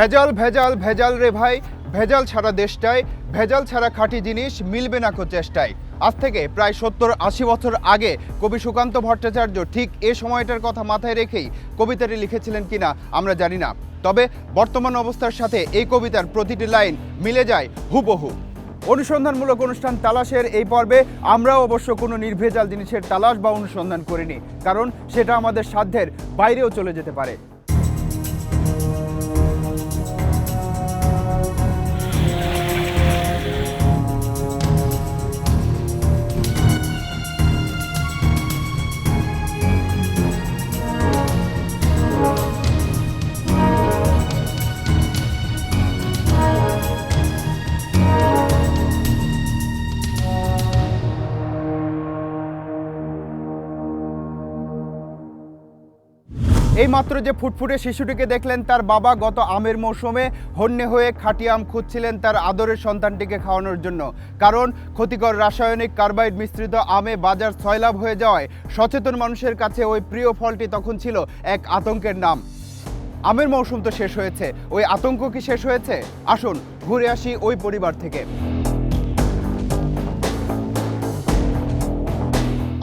ভেজাল ভেজাল ভেজাল রে ভাই। ভেজাল ছাড়া দেশটায়, ভেজাল ছাড়া খাঁটি জিনিস মিলবে না কো চেষ্টায়। আজ থেকে প্রায় সত্তর, আশি বছর আগে কবি সুকান্ত ভট্টাচার্য ঠিক এ সময়টার কথা মাথায় রেখেই কবিতাটি লিখেছিলেন কিনা আমরা জানি না। তবে বর্তমান অবস্থার সাথে এই কবিতার প্রতিটি লাইন মিলে যায় হুবহু। অনুসন্ধানমূলক অনুষ্ঠান তালাশের এই পর্বে আমরাও অবশ্য কোনো নির্ভেজাল জিনিসের তালাশ বা অনুসন্ধান করিনি, কারণ সেটা আমাদের সাধ্যের বাইরেও চলে যেতে পারে। এই মাত্র যে ফুটফুটে শিশুটিকে দেখলেন, তার বাবা গত আমের মৌসুমে হন্যে হয়ে খাঁটি আম খুঁজছিলেন তার আদরের সন্তানটিকে খাওয়ানোর জন্য। কারণ ক্ষতিকর রাসায়নিক কার্বাইড মিশ্রিত আমে বাজার ছয়লাভ হয়ে যাওয়ায় সচেতন মানুষের কাছে ওই প্রিয় ফলটি তখন ছিল এক আতঙ্কের নাম। আমের মৌসুম তো শেষ হয়েছে। ওই আতঙ্ক কি শেষ হয়েছে? আসুন ঘুরে আসি ওই পরিবার থেকে।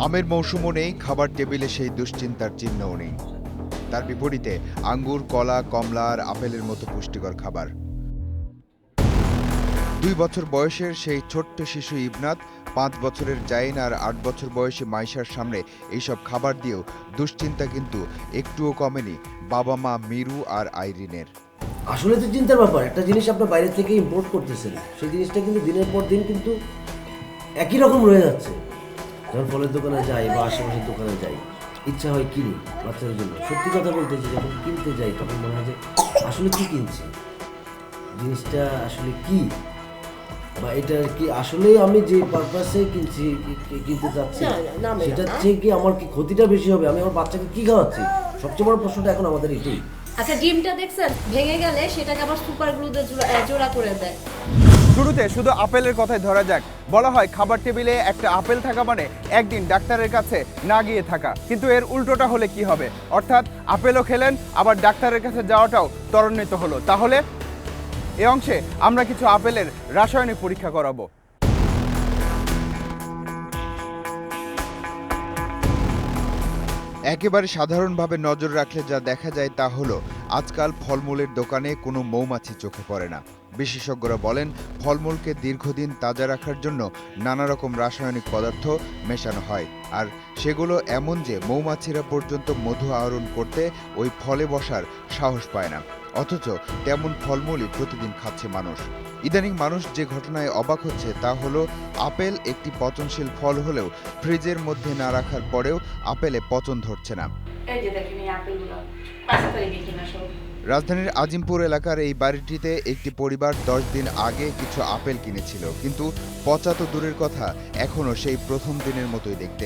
আমের মৌসুমও নেই, খাবার টেবিলে সেই দুশ্চিন্তার চিহ্নও নেই। তার বিপরীতে আঙ্গুর, কলা, কমলা আর আপেলের মতো পুষ্টিকর খাবার। দুই বছর বয়সের সেই ছোট্ট শিশু ইবনাত, পাঁচ বছরের জাইন আর আট বছর বয়সী মাইশার সামনে এইসব খাবার দিয়েও দুশ্চিন্তা কিন্তু একটুও কমেনি বাবা মা মিরু আর আইরিনের। আসলে তো চিন্তার ব্যাপার, একটা জিনিস আপনার বাইরে থেকে ইম্পোর্ট করতেছেন। সেই জিনিসটা কিন্তু দিনের পর দিন কিন্তু একই রকম রয়ে যাচ্ছে। যখন ফলের দোকানে যাই বা আশেপাশের দোকানে যাই। ইচ্ছা হয় কিনি বাচ্চাদের জন্য। সত্যি কথা বলতে যে যখন কিনতে যাই তখন মনে হয় যে আসলে কী কিনছি? জিনিসটা আসলে কি? বা এটা কি আসলে আমি যে পারপাসে কিনছি কিনতে চাচ্ছি সেটা থেকে কি আমার কি ক্ষতিটা বেশি হবে? আমি আমার বাচ্চাকে কী খাওয়াচ্ছি? সবচেয়ে বড় প্রশ্নটা এখন আমাদের এটাই আচ্ছা ডিমটা দেখছেন? ভেঙে গেলে সেটাকে আবার সুপার গ্লু দিয়ে জোড়া- আহ, জোড়া করে দেয়। শুরুতে শুধু আপেলের কথাই ধরা যাক। বলা হয় খাবার টেবিলে একটা আপেল থাকা মানে একদিন ডাক্তারের কাছে না গিয়ে থাকা। কিন্তু এর উল্টোটা হলে কি হবে? অর্থাৎ আপেলও খেলেন আবার ডাক্তারের কাছে যাওয়াটাও ত্বরান্বিত হলো। তাহলে এ অংশে আমরা কিছু আপেলের রাসায়নিক পরীক্ষা করাবো। একেবারে সাধারণভাবে নজর রাখলে যা দেখা যায় তা হলো, আজকাল ফলমূলের দোকানে কোনো মৌমাছি চোখে পড়ে না। বিশেষজ্ঞরা বলেন, ফলমূলকে দীর্ঘদিন তাজা রাখার জন্য নানা রকম রাসায়নিক পদার্থ মেশানো হয়, আর সেগুলো এমন যে মৌমাছিরা পর্যন্ত মধু আহরণ করতে ওই ফলে বসার সাহস পায় না। অথচ তেমন ফলমূলই প্রতিদিন খাচ্ছে মানুষ। ইদানিং মানুষ যে ঘটনায় অবাক হচ্ছে তা হলো আপেল একটি পচনশীল ফল হলেও ফ্রিজের মধ্যে না রাখার পরেও আপেলে পচন ধরছে না। রাজধানীর আজিমপুর এলাকার এই বাড়িটিতে একটি পরিবার দশ দিন আগে কিছু আপেল কিনেছিল কিন্তু পচা তো দূরের কথা এখনও সেই প্রথম দিনের মতোই দেখতে।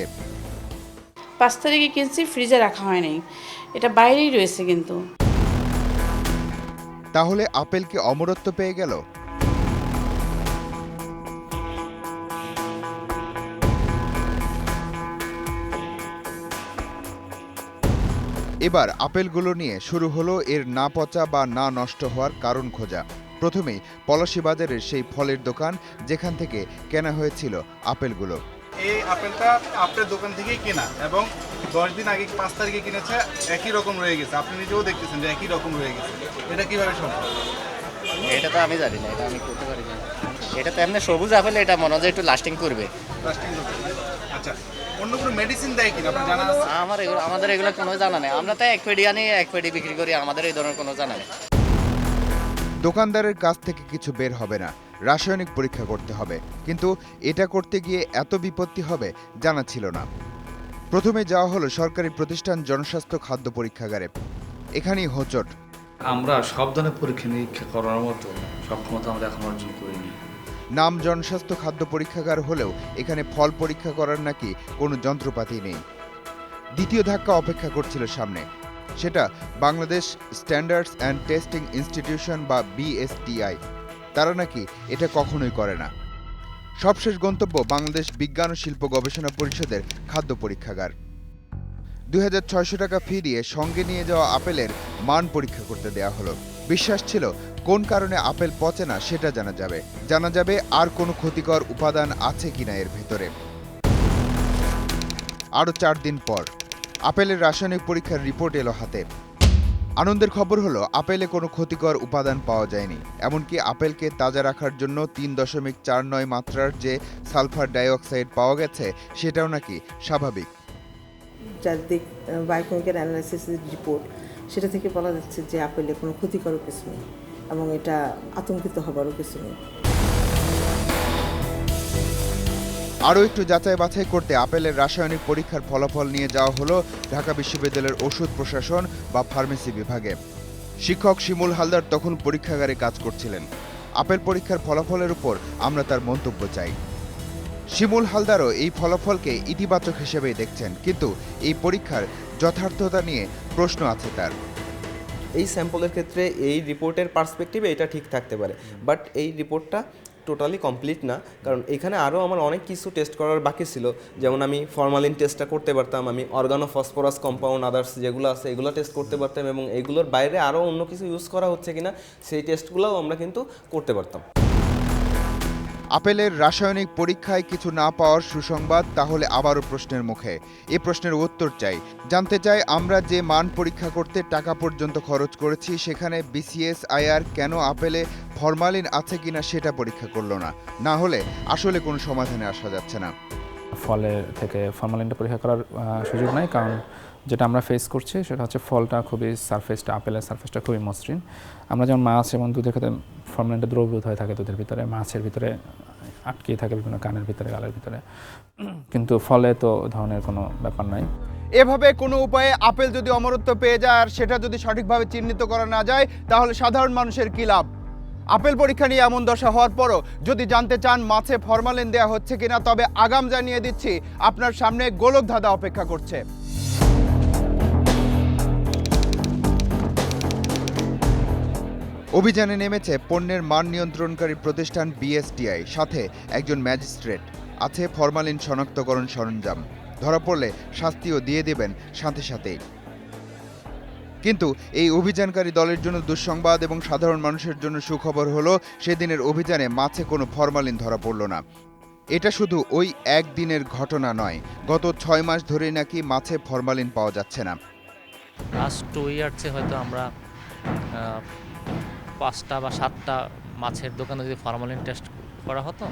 পাঁচ তারিখে কিনছি? ফ্রিজে রাখা হয়নি এটা বাইরেই রয়েছে কিন্তু। তাহলে আপেল কি অমরত্ব পেয়ে গেল? এবার আপেলগুলো নিয়ে শুরু হলো এর না পচা বা না নষ্ট হওয়ার কারণ খোঁজা। প্রথমেই পলাশী বাজারের সেই ফলের দোকান, যেখান থেকে কেনা হয়েছিল আপেলগুলো। এই আপেলটা আপনার দোকান থেকেই কেনা এবং দশ দিন আগে পাঁচ তারিখে কিনেছে একই রকম রয়ে গেছে। আপনি নিজেও দেখতেছেন যে একই রকম রয়ে গেছে। এটা কীভাবে সম্ভব? এটা তো আমি জানি না এটা আমি করতে পারি না। এটা তো এমনি সবুজ আপেল এটা মনে হয় একটু লাস্টিং করবে। লাস্টিং করতে আচ্ছা অন্য কোনো মেডিসিন দেয় কিনা? আপনার জানা আছে? আমার এগুলো আমাদের এগুলো কোনো জানা নেই। আমরা তো এক পেডি আনি এক পেডি বিক্রি করি আমাদের এই ধরনের কোনো জানা নেই। দোকানদারের কাছ থেকে কিছু বের হবে না। রাসায়নিক পরীক্ষা করতে হবে। কিন্তু এটা করতে গিয়ে এত বিপত্তি হবে জানা ছিল না। প্রথমে যাওয়া হলো সরকারি প্রতিষ্ঠান জনস্বাস্থ্য খাদ্য পরীক্ষাগারে। এখানেই হোচট। আমরা সব ধরনের পরীক্ষা নিরীক্ষা করার মতো সক্ষমতা আমরা এখন অর্জন করিনি। নাম জনস্বাস্থ্য খাদ্য পরীক্ষাগার হলেও এখানে ফল পরীক্ষা করার নাকি কোনো যন্ত্রপাতি নেই। দ্বিতীয় ধাক্কা অপেক্ষা করছিল সামনে। সেটা Bangladesh standards and testing institution বা বিএসটিআই। তারা নাকি এটা কখনোই করে না। সবশেষ গন্তব্য বাংলাদেশ বিজ্ঞান ও শিল্প গবেষণা পরিষদের খাদ্য পরীক্ষাগার। দুই টাকা ফি দিয়ে সঙ্গে নিয়ে যাওয়া আপেলের মান পরীক্ষা করতে দেয়া হলো। বিশ্বাস ছিল কোন কারণে আপেল পচে না সেটা জানা যাবে। জানা যাবে আর কোনো ক্ষতিকর উপাদান আছে কিনা এর ভেতরে। আরও চার দিন পর, আপেলের রাসায়নিক পরীক্ষার রিপোর্ট এলো হাতে। আনন্দের খবর হলো, আপেলে কোনো ক্ষতিকর উপাদান পাওয়া যায়নি। এমনকি আপেলকে তাজা রাখার জন্য তিন দশমিক চার নয় মাত্রার যে সালফার ডাইঅক্সাইড পাওয়া গেছে, সেটাও নাকি স্বাভাবিক। চারদিক বায়োকেমিক্যাল অ্যানালাইসিসের রিপোর্ট সেটা থেকে বলা যাচ্ছে যে আপেলে কোনো ক্ষতিকর কিছু নেই এবং এটা আতঙ্কিত হবারও কিছু নেই। আরও একটু যাচাই বাছাই করতে আপেলের রাসায়নিক পরীক্ষার ফলাফল নিয়ে যাওয়া হলো ঢাকা বিশ্ববিদ্যালয়ের ওষুধ প্রশাসন বা ফার্মেসি বিভাগে। শিক্ষক শিমুল হালদার তখন পরীক্ষাগারে কাজ করছিলেন। আপেল পরীক্ষার ফলাফলের উপর আমরা তার মন্তব্য চাই। শিমুল হালদারও এই ফলাফলকে ইতিবাচক হিসেবেই দেখছেন, কিন্তু এই পরীক্ষার যথার্থতা নিয়ে প্রশ্ন আছে তার। এই স্যাম্পলের ক্ষেত্রে এই রিপোর্টের পার্সপেক্টিভে এটা ঠিক থাকতে পারে, বাট এই রিপোর্টটা টোটালি কমপ্লিট না। কারণ এখানে আরও আমার অনেক কিছু টেস্ট করার বাকি ছিল। যেমন আমি ফরমালিন টেস্টটা করতে পারতাম, আমি অর্গানো ফসফরাস কম্পাউন্ড আদার্স যেগুলো আছে, এগুলো টেস্ট করতে পারতাম এবং এগুলোর বাইরে আরও অন্য কিছু ইউজ করা হচ্ছে কিনা, সেই টেস্টগুলোও আমরা কিন্তু করতে পারতাম। আপেলের রাসায়নিক পরীক্ষায় কিছু না পাওয়ার সুসংবাদ, তাহলে আবারও প্রশ্নের মুখে। এ প্রশ্নের উত্তর চাই। জানতে চাই আমরা যে মান পরীক্ষা করতে টাকা পর্যন্ত খরচ করেছি, সেখানে বিসিএস আইআর কেন আপেলে ফরমালিন আছে কিনা সেটা পরীক্ষা করল না? না হলে আসলে কোনো সমাধানে আসা যাচ্ছে না। ফলে থেকে ফর্মালিনটা পরীক্ষা করার সুযোগ নাই, কারণ যেটা আমরা ফেস করছি, সেটা হচ্ছে ফলটা খুবই সারফেসটা আপেলের সারফেসটা খুবই মসৃণ। আমরা যেমন মাছ এবং দুধের ক্ষেত্রে ফর্মালিনটা দ্রবীভূত হয়ে থাকে দুধের ভিতরে, মাছের ভিতরে আটকে থাকে বিভিন্ন কানের ভিতরে, গালের ভিতরে। কিন্তু ফলে তো ধরনের কোনো ব্যাপার নাই। এভাবে কোনো উপায়ে আপেল যদি অমরত্ব পেয়ে যায় আর সেটা যদি সঠিকভাবে চিহ্নিত করা না যায়, তাহলে সাধারণ মানুষের কী লাভ? আপেল পরীক্ষা নিয়ে এমন দশা হওয়ার পরও যদি জানতে চান মাছে ফরমালিন দেওয়া হচ্ছে কিনা, তবে আগাম জানিয়ে দিচ্ছি, আপনার সামনে গোলক ধাঁধা অপেক্ষা করছে। অভিযানে নেমেছে পণ্যের মান নিয়ন্ত্রণকারী প্রতিষ্ঠান বিএসটিআই, সাথে একজন ম্যাজিস্ট্রেট। আছে ফরমালিন শনাক্তকরণ সরঞ্জাম। ধরা পড়লে শাস্তিও দিয়ে দেবেন সাথে সাথেই। কিন্তু এই অভিযানকারী দলের জন্য দুঃসংবাদ এবং সাধারণ মানুষের জন্য সুখবর হলো, সেদিনের অভিযানে মাছে কোনো ফরমালিন ধরা পড়ল না। এটা শুধু ওই একদিনের ঘটনা নয়, গত ছয় মাস ধরেই নাকি মাছে ফরমালিন পাওয়া যাচ্ছে না। লাস্ট টু ইয়ার্সে হয়তো আমরা পাঁচটা বা সাতটা মাছের দোকানে যদি ফরমালিন টেস্ট করা হতো,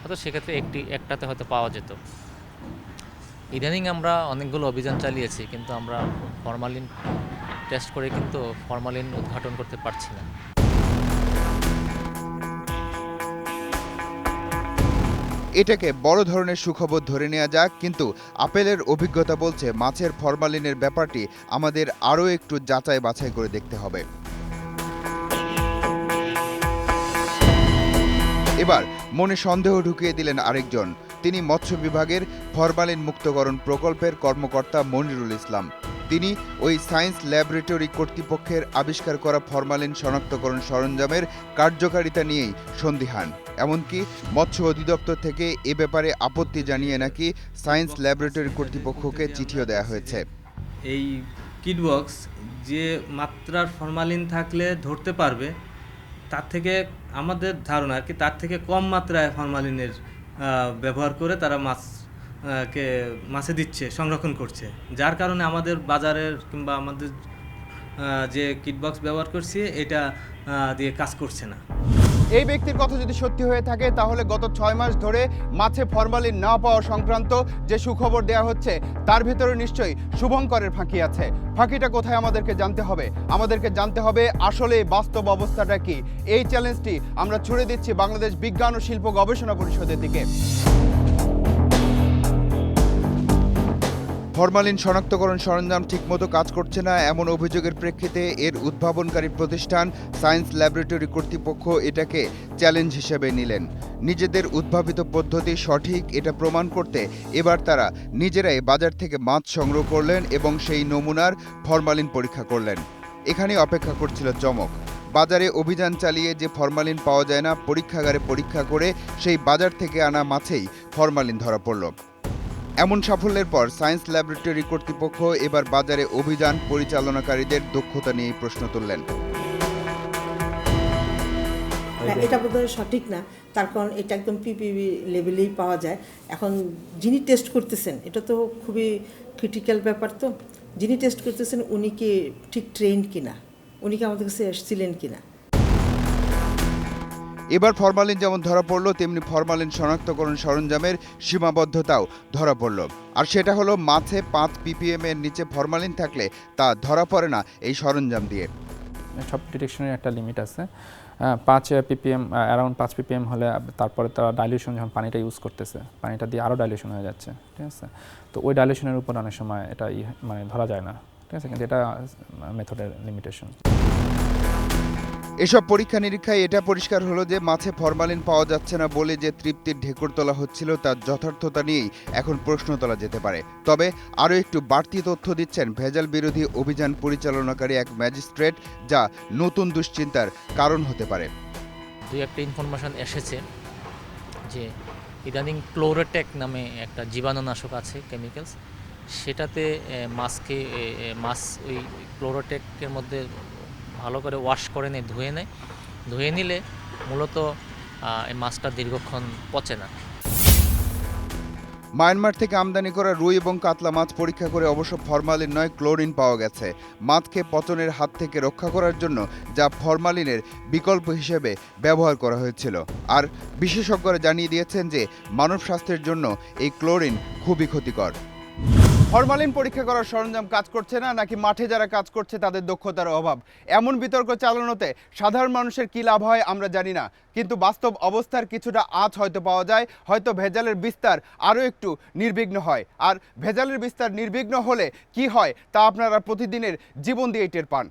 হয়তো সেক্ষেত্রে একটি, একটাতে হয়তো পাওয়া যেত। ইদানিং আমরা অনেকগুলো অভিযান চালিয়েছি, কিন্তু আমরা ফরমালিন টেস্ট করে কিন্তু ফরমালিন উদ্ঘাটন করতে পারছি না। এটাকে বড় ধরনের সুখবর ধরে নেওয়া যাক, কিন্তু আপেলের অভিজ্ঞতা বলছে মাছের ফরমালিনের ব্যাপারটি আমাদের আরও একটু যাচাই বাছাই করে দেখতে হবে। এবার মনে সন্দেহ ঢুকিয়ে দিলেন আরেকজন। তিনি মৎস্য বিভাগের ফরমালিন মুক্তকরণ প্রকল্পের কর্মকর্তা মনিরুল ইসলাম। তিনি ওই সায়েন্স ল্যাবরেটরি কর্তৃপক্ষের আবিষ্কার করা ফরমালিন শনাক্তকরণ সরঞ্জামের কার্যকারিতা নিয়েই সন্দিহান এমনকি মৎস্য অধিদপ্তর থেকে এ ব্যাপারে আপত্তি জানিয়ে নাকি সায়েন্স ল্যাবরেটরি কর্তৃপক্ষকে চিঠিও দেওয়া হয়েছে। এই কিটবক্স যে মাত্রার ফরমালিন থাকলে ধরতে পারবে তার থেকে আমাদের ধারণা আর কি, তার থেকে কম মাত্রায় ফরমালিনের ব্যবহার করে তারা মাছ কে, মাছে দিচ্ছে, সংরক্ষণ করছে। যার কারণে আমাদের বাজারের কিংবা আমাদের যে কিটবক্স ব্যবহার করছি, এটা দিয়ে কাজ করছে না। এই ব্যক্তির কথা যদি সত্যি হয়ে থাকে, তাহলে গত ছয় মাস ধরে মাছে ফরমালিন না পাওয়া সংক্রান্ত যে সুখবর দেয়া হচ্ছে, তার ভিতরে নিশ্চয়ই শুভঙ্করের ফাঁকি আছে। ফাঁকিটা কোথায় আমাদেরকে জানতে হবে? আমাদেরকে জানতে হবে আসলে বাস্তব অবস্থাটা কি? এই চ্যালেঞ্জটি আমরা ছুড়ে দিচ্ছি বাংলাদেশ বিজ্ঞান ও শিল্প গবেষণা পরিষদের দিকে। ফরমালিন শনাক্তকরণ সরঞ্জাম ঠিকমতো কাজ করছে না, এমন অভিযোগের প্রেক্ষিতে এর উদ্ভাবনকারী প্রতিষ্ঠান সায়েন্স ল্যাবরেটরি কর্তৃপক্ষ এটাকে চ্যালেঞ্জ হিসেবে নিলেন। নিজেদের উদ্ভাবিত পদ্ধতি সঠিক, এটা প্রমাণ করতে এবার তারা নিজেরাই বাজার থেকে মাছ সংগ্রহ করলেন এবং সেই নমুনার ফরমালিন পরীক্ষা করলেন। এখানে অপেক্ষা করছিল চমক। বাজারে অভিযান চালিয়ে যে ফরমালিন পাওয়া যায় না, পরীক্ষাগারে পরীক্ষা করে সেই বাজার থেকে আনা মাছেই ফরমালিন ধরা পড়ল। এমন সাফল্যের পর সায়েন্স ল্যাবরেটরি কর্তৃপক্ষ এবার বাজারে অভিযান পরিচালনাকারীদের দক্ষতা নিয়ে প্রশ্ন তুললেন। হ্যাঁ এটা বোধহয় সঠিক না। তার কারণ এটা একদম পিপিবি লেভেলেই পাওয়া যায়। এখন যিনি টেস্ট করতেছেন এটা তো খুবই ক্রিটিক্যাল ব্যাপার তো যিনি টেস্ট করতেছেন উনি কি ঠিক ট্রেন কিনা? উনি কি আমাদের কাছে এসেছিলেন কিনা? এবার ফরমালিন যেমন ধরা পড়ল, তেমনি ফরমালিন শনাক্তকরণ সরঞ্জামের সীমাবদ্ধতাও ধরা পড়ল। আর সেটা হলো মাছে পাঁচ পিপিএম এর নিচে ফরমালিন থাকলে তা ধরা পড়ে না এই সরঞ্জাম দিয়ে। সব ডিটেকশনের একটা লিমিট আছে। পাঁচ পিপিএম অ্যারাউন্ড পাঁচ পিপিএম হলে তারপরে তারা ডাইলিউশন যখন পানিটা ইউজ করতেছে, পানিটা দিয়ে আরও ডাইলিউশন হয়ে যাচ্ছে, ঠিক আছে? তো ওই ডাইলিউশনের উপর অনেক সময় এটা মানে ধরা যায় না, ঠিক আছে? কিন্তু এটা মেথডের লিমিটেশন এসব পরীক্ষা নিরীক্ষায় এটা পরিষ্কার হলো যে মাছে ফরমালিন পাওয়া যাচ্ছে না বলে যে তৃপ্তির ঢেকুর তোলা হচ্ছিল তার যথার্থতা নিয়েই এখন প্রশ্ন তোলা যেতে পারে। তবে আরও একটু বাড়তি তথ্য দিচ্ছেন ভেজাল বিরোধী অভিযান পরিচালনাকারী এক ম্যাজিস্ট্রেট যা নতুন দুশ্চিন্তার কারণ হতে পারে। দুই একটা ইনফরমেশন এসেছে যে ইদানিং ক্লোরোটেক নামে একটা জীবাণুনাশক আছে কেমিক্যালস সেটাতে মাছকে মাছ ওই ক্লোরোটেকের মধ্যে ভালো করে ওয়াশ করে নেয় ধুয়ে নেয়। ধুয়ে নিলে মূলত এই মাছটা দীর্ঘক্ষণ পচে না। মায়ানমার থেকে আমদানি করা রুই এবং কাতলা মাছ পরীক্ষা করে অবশ্য ফরমালিন নয়, ক্লোরিন পাওয়া গেছে। মাছকে পচনের হাত থেকে রক্ষা করার জন্য যা ফরমালিনের বিকল্প হিসেবে ব্যবহার করা হয়েছিল। আর বিশেষজ্ঞরা জানিয়ে দিয়েছেন যে, মানব স্বাস্থ্যের জন্য এই ক্লোরিন খুবই ক্ষতিকর। ফরমালিন পরীক্ষা করার সরঞ্জাম কাজ করছে না, নাকি মাঠে যারা কাজ করছে তাদের দক্ষতার অভাব? এমন বিতর্ক চালানোতে সাধারণ মানুষের কী লাভ হয় আমরা জানি না, কিন্তু বাস্তব অবস্থার কিছুটা আঁচ হয়তো পাওয়া যায়, হয়তো ভেজালের বিস্তার আরও একটু নির্বিঘ্ন হয়। আর ভেজালের বিস্তার নির্বিঘ্ন হলে কি হয় তা আপনারা প্রতিদিনের জীবন দিয়ে টের পান।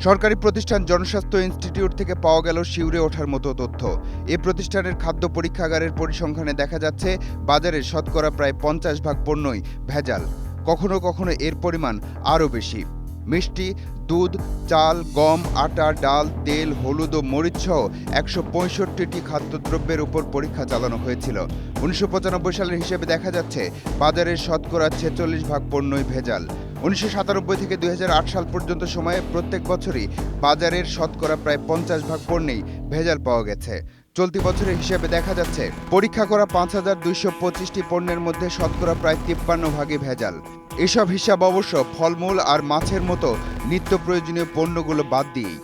সরকারি প্রতিষ্ঠান জনস্বাস্থ্য ইনস্টিটিউট থেকে পাওয়া গেল শিউরে ওঠার মতো তথ্য। এ প্রতিষ্ঠানের খাদ্য পরীক্ষাগারের পরিসংখ্যানে দেখা যাচ্ছে, বাজারে শতকরা প্রায় পঞ্চাশ ভাগ পণ্যই ভেজাল। কখনো কখনো এর পরিমাণ আরও বেশি। মিষ্টি, দুধ, চাল, গম, আটা, ডাল, তেল, হলুদ ও মরিচ সহ একশো পঁয়ষট্টিটি খাদ্যদ্রব্যের উপর পরীক্ষা চালানো হয়েছিল। উনিশশো পঁচানব্বই সালের হিসেবে দেখা যাচ্ছে বাজারের শতকরা ছেচল্লিশ ভাগ পণ্যই ভেজাল। উনিশশো সাতানব্বই থেকে দুই হাজার আট সাল পর্যন্ত সময়ে প্রত্যেক বছরই বাজারের শতকরা প্রায় পঞ্চাশ ভাগ পণ্যেই ভেজাল পাওয়া গেছে। চলতি বছরের হিসেবে দেখা যাচ্ছে পরীক্ষা করা পাঁচ হাজার দুইশো পঁচিশটি পণ্যের মধ্যে শতকরা প্রায় তিপ্পান্ন ভাগে ভেজাল। এসব হিসাব অবশ্য ফলমূল আর মাছের মতো নিত্য প্রয়োজনীয় পণ্যগুলো বাদ দিয়েই।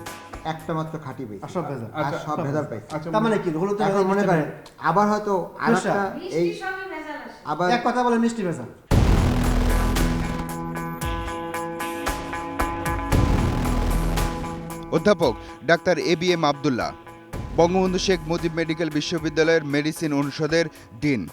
একটা মাত্র খাঁটি পাই সব ভেজাল। আর আচ্ছা, সব সব ভেজাল ভেজাল। পাই আচ্ছা, তার মানে কি? হলো তো এখন মনে করেন আবার হয়তো আর খোসা। একটা এই আবার এক কথা বলে মিষ্টি ভেজাল। অধ্যাপক doctor A B M Abdullah. Bangabandhu Sheikh Mujib medical বিশ্ববিদ্যালয়ের মেডিসিন অনুষদের ডিন।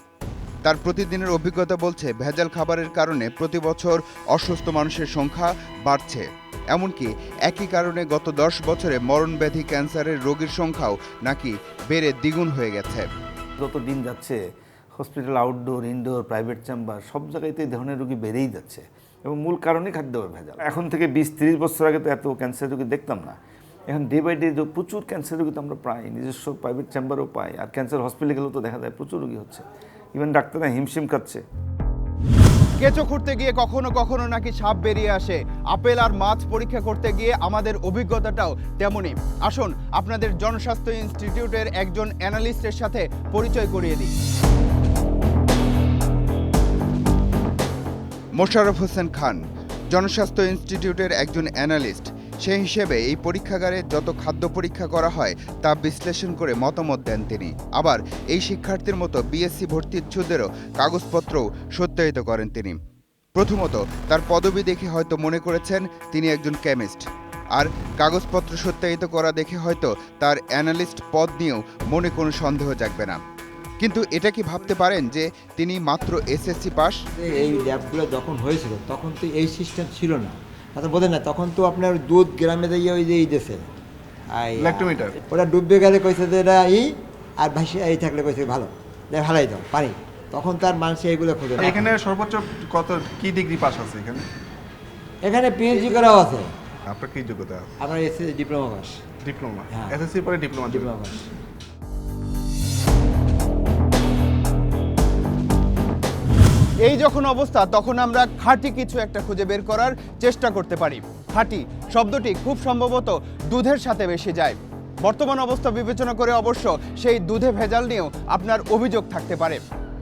তার প্রতিদিনের অভিজ্ঞতা বলছে, ভেজাল খাবারের কারণে প্রতি বছর অসুস্থ মানুষের সংখ্যা বাড়ছে। এমনকি একই কারণে গত দশ বছরে মরণব্যাধি ক্যান্সারের রোগীর সংখ্যাও নাকি বেড়ে দ্বিগুণ হয়ে গেছে। যত দিন যাচ্ছে, hospital outdoor indoor private chamber সব জায়গাতে এই ধরনের রোগী বেড়েই যাচ্ছে। এবং মূল কারণই খাদ্যের ভেজাল। এখন থেকে বিশ তিরিশ বছর আগে তো এত ক্যান্সার রোগী দেখতাম না। এখন ডে বাই ডে প্রচুর ক্যান্সার রোগী তো আমরা পাই, নিজস্ব প্রাইভেট চেম্বারও পাই, আর ক্যান্সার হসপিটালে গেলেও তো দেখা যায় প্রচুর রোগী হচ্ছে। ইভেন ডাক্তাররা হিমশিম খাচ্ছে। কেঁচো খুঁড়তে গিয়ে কখনো কখনো নাকি সাপ বেরিয়ে আসে। আপেল আর মাছ পরীক্ষা করতে গিয়ে আমাদের অভিজ্ঞতাটাও তেমনই। আসুন, আপনাদের জনস্বাস্থ্য ইনস্টিটিউটের একজন অ্যানালিস্টের সাথে পরিচয় করিয়ে দিই। মোশাররফ হোসেন খান, জনস্বাস্থ্য ইনস্টিটিউটের একজন অ্যানালিস্ট। সেই হিসেবে এই পরীক্ষাগারে যত খাদ্য পরীক্ষা করা হয়, তা বিশ্লেষণ করে মতামত দেন তিনি। আবার এই শিক্ষার্থীর মতো বিএসসি ভর্তিচ্ছুদেরও কাগজপত্রও সত্যায়িত করেন তিনি। প্রথমত, তার পদবি দেখে হয়তো মনে করেছেন তিনি একজন কেমিস্ট। আর কাগজপত্র সত্যায়িত করা দেখে হয়তো তার অ্যানালিস্ট পদ নিয়েও মনে কোনো সন্দেহ জাগবে না। কিন্তু এটা কি ভাবতে পারেন যে তিনি মাত্র এসএসসি পাস? এই ল্যাবগুলো যখন হয়েছিল, তখন তো এই সিস্টেম ছিল না। তখন বোঝেন না তখন তো আপনার দুধ গ্রামে দিয়ে ওই যে এই দেশে। ওরা ডুববে গেলে কইছে যে এটা ই আর ভাসি এই থাকলে কইছে ভালো। যে ভালাই দাও পানি তখন তার মানুষ এইগুলো খোঁজে। এখানে সর্বোচ্চ কত কি ডিগ্রি পাস আছে এখানে? এখানে পিএইচডি করাও আছে। আপনার কি যোগ্যতা? আপনার এসে ডিপ্লোমা পাস। ডিপ্লোমা হ্যাঁ। এসএসসি পরে ডিপ্লোমা ডিপ্লোমা পাস। এই যখন অবস্থা, তখন আমরা খাঁটি কিছু একটা খুঁজে বের করার চেষ্টা করতে পারি। খাঁটি শব্দটি খুব সম্ভবত দুধের সাথে বেশি যায়। বর্তমান অবস্থা বিবেচনা করে অবশ্য সেই দুধে ভেজাল নিয়েও আপনার অভিযোগ থাকতে পারে।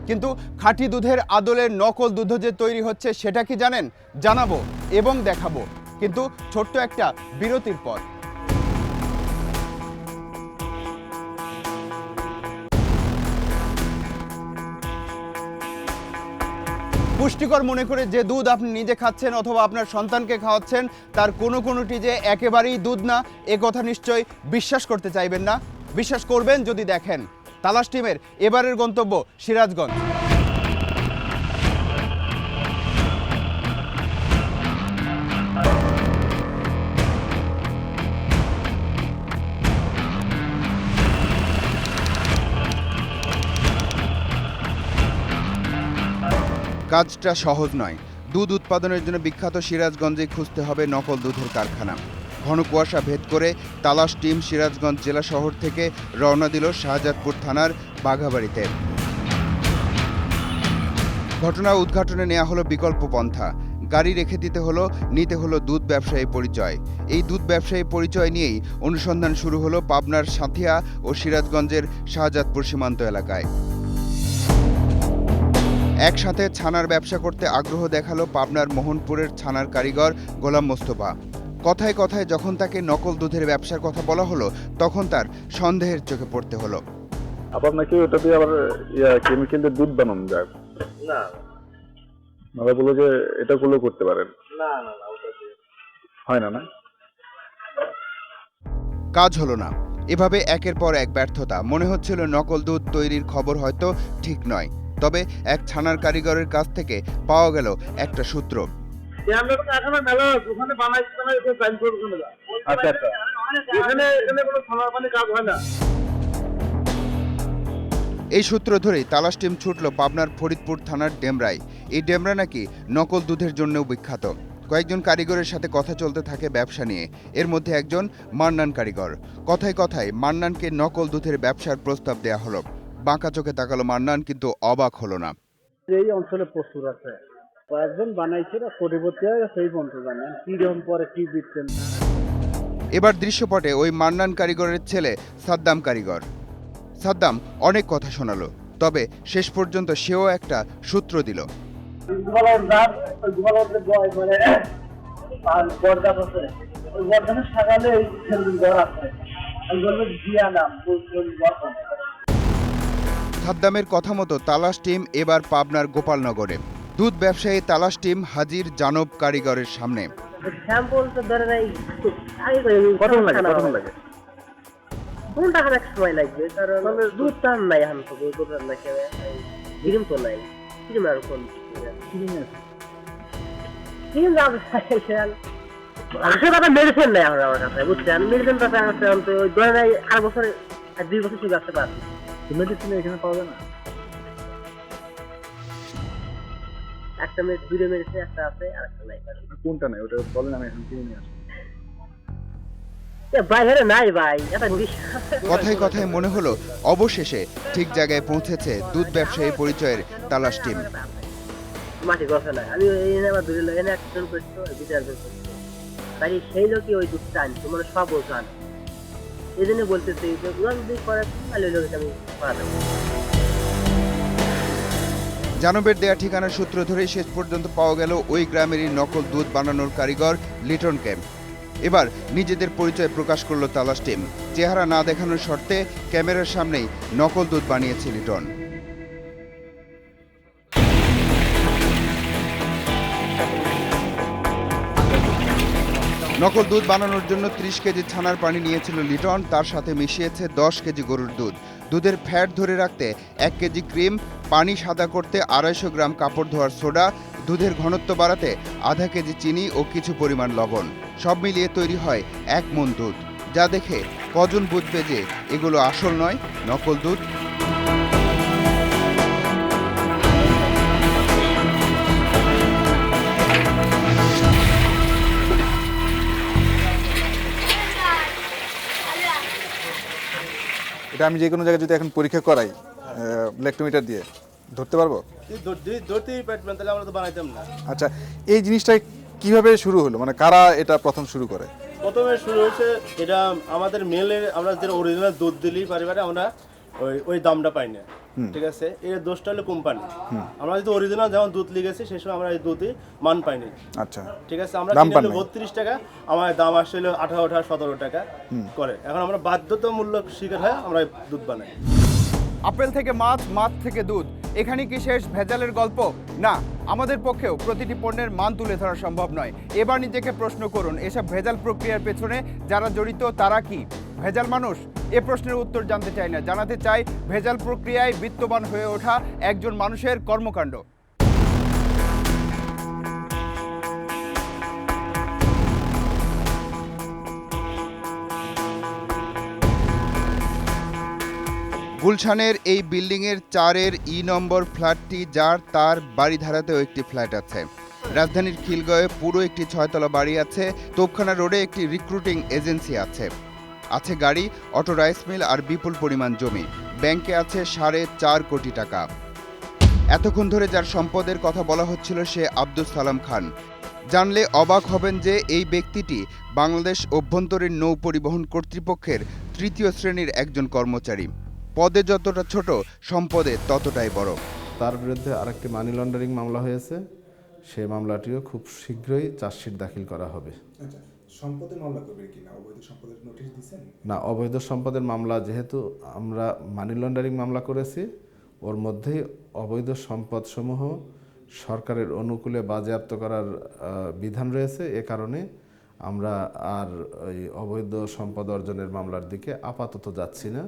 কিন্তু খাঁটি দুধের আদলের নকল দুধ যে তৈরি হচ্ছে, সেটা কি জানেন? জানাব এবং দেখাবো। কিন্তু ছোট্ট একটা বিরতির পর। পুষ্টিকর মনে করে যে দুধ আপনি নিজে খাচ্ছেন অথবা আপনার সন্তানকে খাওয়াচ্ছেন, তার কোনো কোনোটি যে একেবারেই দুধ না, এ কথা নিশ্চয়ই বিশ্বাস করতে চাইবেন না। বিশ্বাস করবেন যদি দেখেন। তালাশ টিমের এবারের গন্তব্য সিরাজগঞ্জ। কাজটা সহজ নয়। দুধ উৎপাদনের জন্য বিখ্যাত সিরাজগঞ্জে খুঁজতে হবে নকল দুধের কারখানা। ঘন কুয়াশা ভেদ করে তালাশ টিম সিরাজগঞ্জ জেলা শহর থেকে রওনা দিল শাহজাদপুর থানার বাঘাবাড়িতে। ঘটনা উদ্ঘাটনে নেওয়া হলো বিকল্প পন্থা। গাড়ি রেখে দিতে হলো, নিতে হলো দুধ ব্যবসায়ী পরিচয়। এই দুধ ব্যবসায়ী পরিচয় নিয়েই অনুসন্ধান শুরু হলো পাবনার সাঁথিয়া ও সিরাজগঞ্জের শাহজাদপুর সীমান্ত এলাকায়। একসাথে ছানার ব্যবসা করতে আগ্রহ দেখাল পাবনার মোহনপুরের ছানার কারিগর গোলাম মোস্তফা। কথায় কথায় যখন তাকে নকল দুধের ব্যবসার কথা বলা হলো তখন তার সন্দেহের চোখে পড়তে হলো। আবার নাকি ওটা দিয়ে আবার ইয়া কেমিক্যাল দিয়ে দুধ বানানো যায়? না। আমরা বলল যে এটা করলেও করতে পারেন। না না না ওটা দিয়ে। হয় না না? কাজ হলো না। এভাবে একের পর এক ব্যর্থতা। মনে হচ্ছিল নকল দুধ তৈরির খবর হয়তো ঠিক নয়। তবে এক ছানার কারিগরের কাছ থেকে পাওয়া গেল একটা সূত্র। আচ্ছা আচ্ছা। এখানে এখানে কোনো সোনার পানি কাজ হয় না। এই সূত্র ধরেই তালাশ টিম ছুটল পাবনার ফরিদপুর থানার ডেমরায়। এই ডেমরা নাকি নকল দুধের জন্যও বিখ্যাত। কয়েকজন কারিগরের সাথে কথা চলতে থাকে ব্যবসা নিয়ে। এর মধ্যে একজন মান্নান কারিগর। কথায় কথায় মান্নানকে নকল দুধের ব্যবসার প্রস্তাব দেয়া হলো। বাঁকা চোখে তাকালো মান্নান কিন্তু অবাক হলো না। এই অঞ্চলে প্রচুর আছে কয়েকজন বানাইছে না কোটিপতি সেই পর্যন্ত জানেন কি রকম পরে কি দিচ্ছেন এবার দৃশ্যপটে ওই মান্নান কারিগরের ছেলে সাদ্দাম কারিগর। সাদ্দাম অনেক কথা শোনালো তবে শেষ পর্যন্ত সেও একটা সূত্র দিল। সাদ্দামের কথা মতো তালাশ টিম এবার পাবনার গোপালনগরে। দুধ ব্যবসায়ী তালাশ টিম হাজির জানব কারিগরের সামনে। সময় লাগবে কারণ দুধ টান নাই এখন দুধ টান ক্রিম তো নাই। ক্রিম আর কোন ক্রিম আছে। ক্রিম মেডিসিন নাই আমার আমার কাছে বুঝছেন? মেডিসিন তো আর বছরে আর দুই বছর চলে আসতে পারবে মেডিসিন এখানে পাওয়া যায় না। একটা মেডিসিন দুটো মেডিসিন একটা আছে আর একটা নাই। কোনটা নাই? ওটা বলেন আমি এখন কিনে নিয়ে আসব। বাইরে নাই ভাই কথায় কথায় মনে হলো অবশেষে ঠিক জায়গায় পৌঁছেছে দুধ ব্যবসায়ী পরিচয়ের তালাশ টিম। মাটি গছে না আমি এনে আবার দূরে এনে অ্যাক্সিডেন্ট করছ বিচার করছ তাই সেই লোকই ওই দুধটা আনছো মানে সব জান এই জন্য ওই আমি জানবের দেয়া ঠিকানার সূত্র ধরে শেষ পর্যন্ত পাওয়া গেল ওই গ্রামেরই নকল দুধ বানানোর কারিগর লিটন ক্যাম্প এবার নিজেদের পরিচয় প্রকাশ করল তালাশ টিম। চেহারা না দেখানোর শর্তে ক্যামেরার সামনেই নকল দুধ বানিয়েছে লিটন। নকল দুধ বানানোর জন্য ত্রিশ কেজি ছানার পানি নিয়েছিল লিটন, তার সাথে মিশিয়েছে দশ কেজি গরুর দুধ। দুধের ফ্যাট ধরে রাখতে এক কেজি ক্রিম, পানি সাদা করতে আড়াইশো গ্রাম কাপড় ধোয়ার সোডা, দুধের ঘনত্ব বাড়াতে আধা কেজি চিনি ও কিছু পরিমাণ লবণ। সব মিলিয়ে তৈরি হয় এক মন দুধ। যা দেখে কজন বুঝবে যে এগুলো আসল নয়, নকল দুধ এটা আমি যে কোনো জায়গায় যদি এখন পরীক্ষা করাই ল্যাক্টোমিটার দিয়ে ধরতে পারব? তাহলে আমরা তো বানাইতাম না। আচ্ছা এই জিনিসটা কীভাবে শুরু হলো? মানে কারা এটা প্রথম শুরু করে? প্রথমে শুরু হয়েছে এটা আমাদের মেলে আমরা যেটা অরিজিনাল দুধ দিলি পারিবারে আমরা ওই ওই দামটা পাই না। ঠিক আছে? এর দোষটা হলো কোম্পানি। হুম। আমরা যদি অরিজিনাল যেমন দুধ লিখেছি সেই সময় আমরা এই দুধই মান পাইনি। আচ্ছা। ঠিক আছে? আমরা বত্রিশ টাকা আমার দাম আসছিল আঠারো আঠারো সতেরো টাকা হুম। করে। এখন আমরা বাধ্যতামূলক শিকার হয়ে আমরা দুধ বানাই। আপেল থেকে মাছ মাছ থেকে দুধ। এখানে কি শেষ ভেজালের গল্প? না আমাদের পক্ষেও প্রতিটি পণ্যের মান তুলে ধরা সম্ভব নয়। এবার নিজেকে প্রশ্ন করুন এসব ভেজাল প্রক্রিয়ার পেছনে যারা জড়িত তারা কি? ভেজাল মানুষ? এ প্রশ্নের উত্তর জানতে চাই না। জানাতে চাই, ভেজাল প্রক্রিয়ায় বিত্তবান হয়ে ওঠা একজন মানুষের কর্মকাণ্ড। গুলশানের এই বিল্ডিংয়ের চারের ই নম্বর ফ্ল্যাটটি, যার তার বাড়িধারাতেও একটি ফ্ল্যাট আছে। রাজধানীর খিলগাঁওয়ে পুরো একটি ছয়তলা বাড়ি আছে। তোপখানা রোডে একটি রিক্রুটিং এজেন্সি আছে। আছে গাড়ি অটো রাইস মিল আর বিপুল পরিমাণ জমি। ব্যাংকে আছে সাড়ে চার কোটি টাকা। এতক্ষণ ধরে যার সম্পদের কথা বলা হচ্ছিল সে আব্দুল সালাম খান। জানলে অবাক হবেন যে এই ব্যক্তিটি বাংলাদেশ অভ্যন্তরীণ নৌ পরিবহন কর্তৃপক্ষের তৃতীয় শ্রেণির একজন কর্মচারী। পদে যতটা ছোট সম্পদে ততটাই বড়। তার বিরুদ্ধে আরেকটি মানি লন্ডারিং মামলা হয়েছে। সেই মামলাটিও খুব শীঘ্রই চার্জশিট দাখিল করা হবে। আচ্ছা। সম্পদের মামলা করবেন অবৈধ সম্পদের নোটিশ দিয়েছেন না, অবৈধ সম্পদের মামলা, যেহেতু আমরা মানি লন্ডারিং মামলা করেছি, ওর মধ্যেই অবৈধ সম্পদসমূহ সরকারের অনুকূলে বাজেয়াপ্ত করার বিধান রয়েছে। এ কারণে আমরা আর ওই অবৈধ সম্পদ অর্জনের মামলার দিকে আপাতত যাচ্ছি না।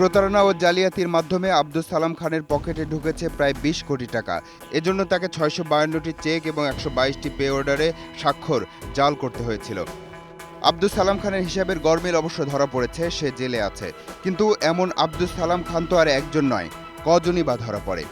প্রতারণা ও জালিয়াতির মাধ্যমে আব্দুল সালাম খানের পকেটে ঢুকেছে প্রায় বিশ কোটি টাকা। এজন্য তাকে ছয়শো বায়ান্নটি চেক এবং একশো বাইশটি পে অর্ডারে স্বাক্ষর জাল করতে হয়েছিল। আব্দুল সালাম খানের হিসাবের গরমিল অবশ্য ধরা পড়েছে, সে জেলে আছে। কিন্তু এমন আব্দুল সালাম খান তো আর একজন নয়, কজনই বা ধরা পড়ে।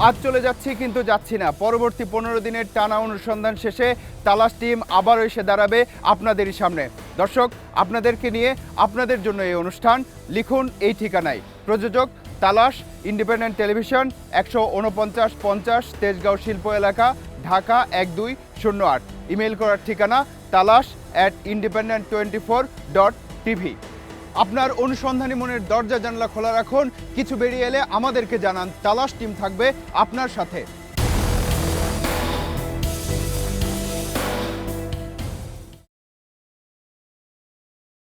আজ চলে যাচ্ছি, কিন্তু যাচ্ছি না। পরবর্তী পনেরো দিনের টানা অনুসন্ধান শেষে তালাশ টিম আবার এসে দাঁড়াবে আপনাদেরই সামনে। দর্শক, আপনাদেরকে নিয়ে আপনাদের জন্য এই অনুষ্ঠান। লিখুন এই ঠিকানায়। প্রযোজক, তালাশ, ইন্ডিপেন্ডেন্ট টেলিভিশন, একশো উনপঞ্চাশ পঞ্চাশ, তেজগাঁও শিল্প এলাকা, ঢাকা এক দুই শূন্য আট। ইমেল করার ঠিকানা, Talash at independent twenty four dot TV আপনার অনুসন্ধানী মনের দরজা জানলা খোলা রাখুন। কিছু বেরিয়ে এলে আমাদেরকে জানান। তালাশ টিম থাকবে আপনার সাথে।